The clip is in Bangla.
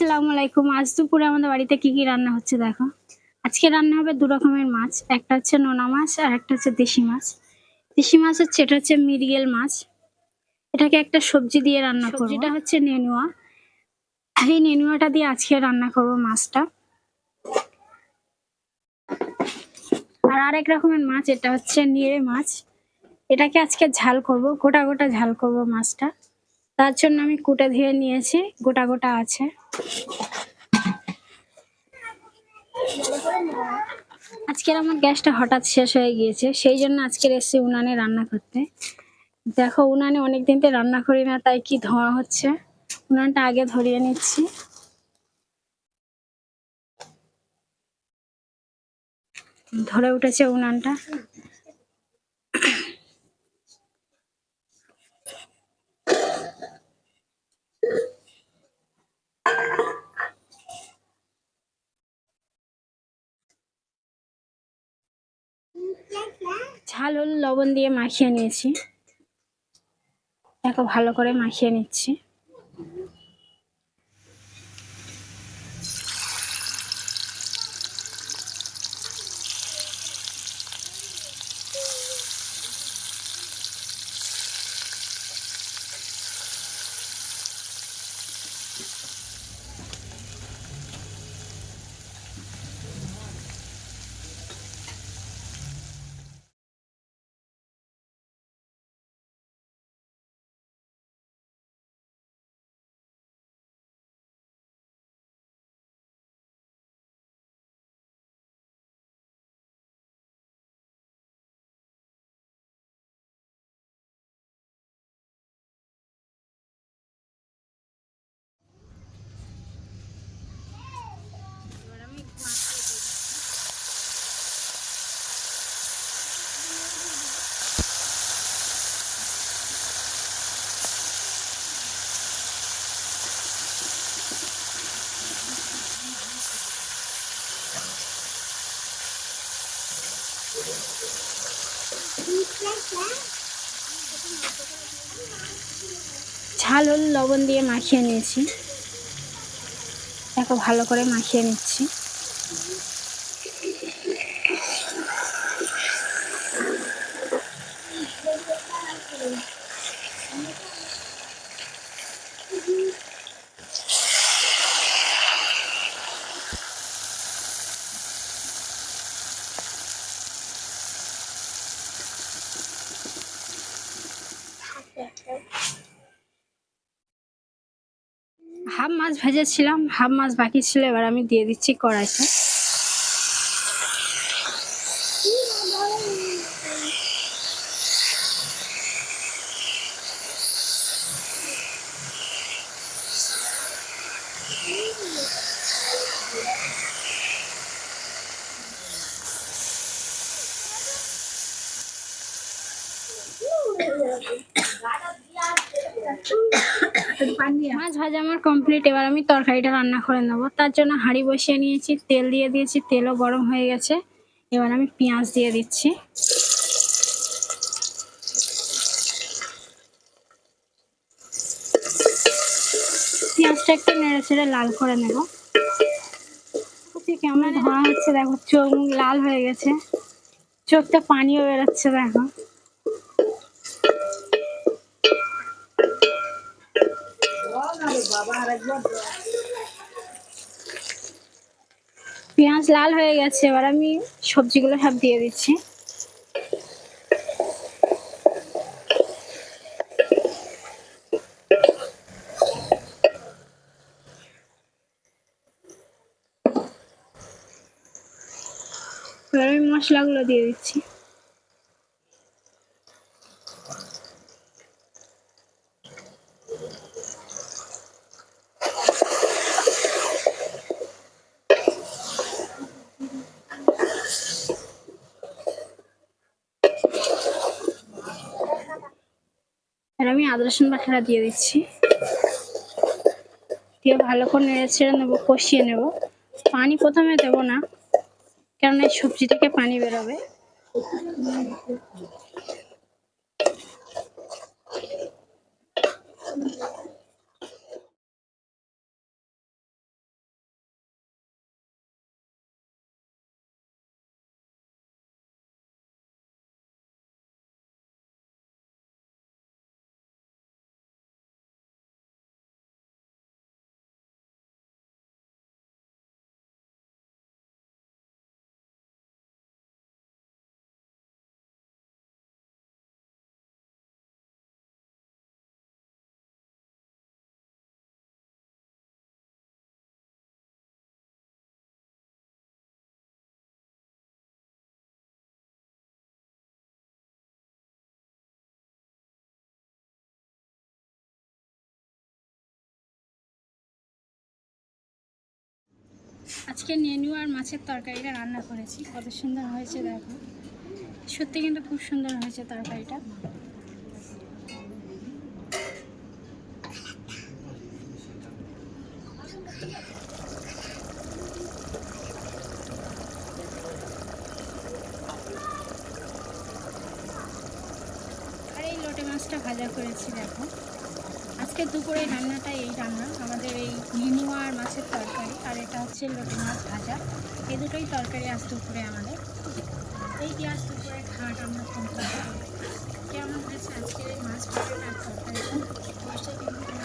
আসসালামু আলাইকুম আজ দুপুরে আমাদের বাড়িতে কি কি রান্না হচ্ছে দেখো? আজকে রান্না হবে দু রকমের মাছ। একটা হচ্ছে নোনা মাছ আর একটা হচ্ছে দেশি মাছ। দেশি মাছ হচ্ছে এটা হচ্ছে মিরিগেল মাছ। এটাকে একটা সবজি দিয়ে রান্না করব। এটা হচ্ছে নেনুয়া। এই নেনুয়াটা দিয়ে আজকে রান্না করব মাছটা। আর আরেক রকমের মাছ এটা হচ্ছে নিড়ে মাছ। এটাকে আজকে ঝাল করব গোটা গোটা ঝাল করব মাছটা। তার জন্য আমি কুটে ধুয়ে নিয়েছি গোটা গোটা আছে। আজকের আমার গ্যাসটা হঠাৎ শেষ হয়ে গিয়েছে, সেই জন্য আজকের এসেছি উনানে রান্না করতে। দেখো, উনানে অনেকদিন তো রান্না করি না, তাই কি ধোঁয়া হচ্ছে? উনানটা আগে ধরিয়ে নিচ্ছি। ধরে উঠেছে উনানটা। ঝাল হল লবণ দিয়ে মাখিয়ে নিয়েছি। দেখো ভালো করে মাখিয়ে নিচ্ছি। ঝাল হল লবণ দিয়ে মাখিয়ে নিয়েছি। দেখো ভালো করে মাখিয়ে নিচ্ছি। হাফ মাছ ভেজেছিলাম হাফ মাছ বাকি ছিল এবার আমি দিয়ে দিচ্ছি কড়াইতে। মাছ ভাজা আমার কমপ্লিট এবার আমি তরকারিটা রান্না করে নেব। তার জন্য হাঁড়ি বসিয়ে নিয়েছি, তেল দিয়ে দিয়েছি, তেলও গরম হয়ে গেছে। এবার আমি পেঁয়াজ দিয়ে দিচ্ছি। পেঁয়াজটা একটু নেড়ে ছেড়ে লাল করে নেব। কেমন ধোঁয়া হচ্ছে দেখো, চোখ লাল হয়ে গেছে। চোখটা পানিও বেরোচ্ছে দেখো। পেঁয়াজ লাল হয়ে গেছে, এবার আমি সবজিগুলো সব দিয়ে দিচ্ছি। এবার আমি মশলাগুলো দিয়ে দিচ্ছি। আর আমি আদা রসুন বাটাটা দিয়ে দিচ্ছি। দিয়ে ভালো করে নেড়ে ছেড়ে নেব, কষিয়ে নেব। পানি প্রথমে দেব না কারণ এই সবজি থেকে পানি বেরোবে। আজকে নেনু আর মাছের তরকারিটা রান্না করেছি। কত সুন্দর হয়েছে দেখো। সত্যি কিন্তু খুব সুন্দর হয়েছে তরকারিটা। আর এই লোটে মাছটা ভাজা করেছি দেখো। আজকে দুপুরে রান্নাটা এই রান্না। আমাদের এই নিনু আর মাছের হচ্ছে লোটে মাছ ভাজা। এ দুটোই তরকারি আজ দুপুরে আমাদের। এই কি আজ দুপুরে খাওয়াটা আমরা কমপ্লিট কেমন হয়েছে আজকের এই মাছ ভাজাটা? আর তরকারিটা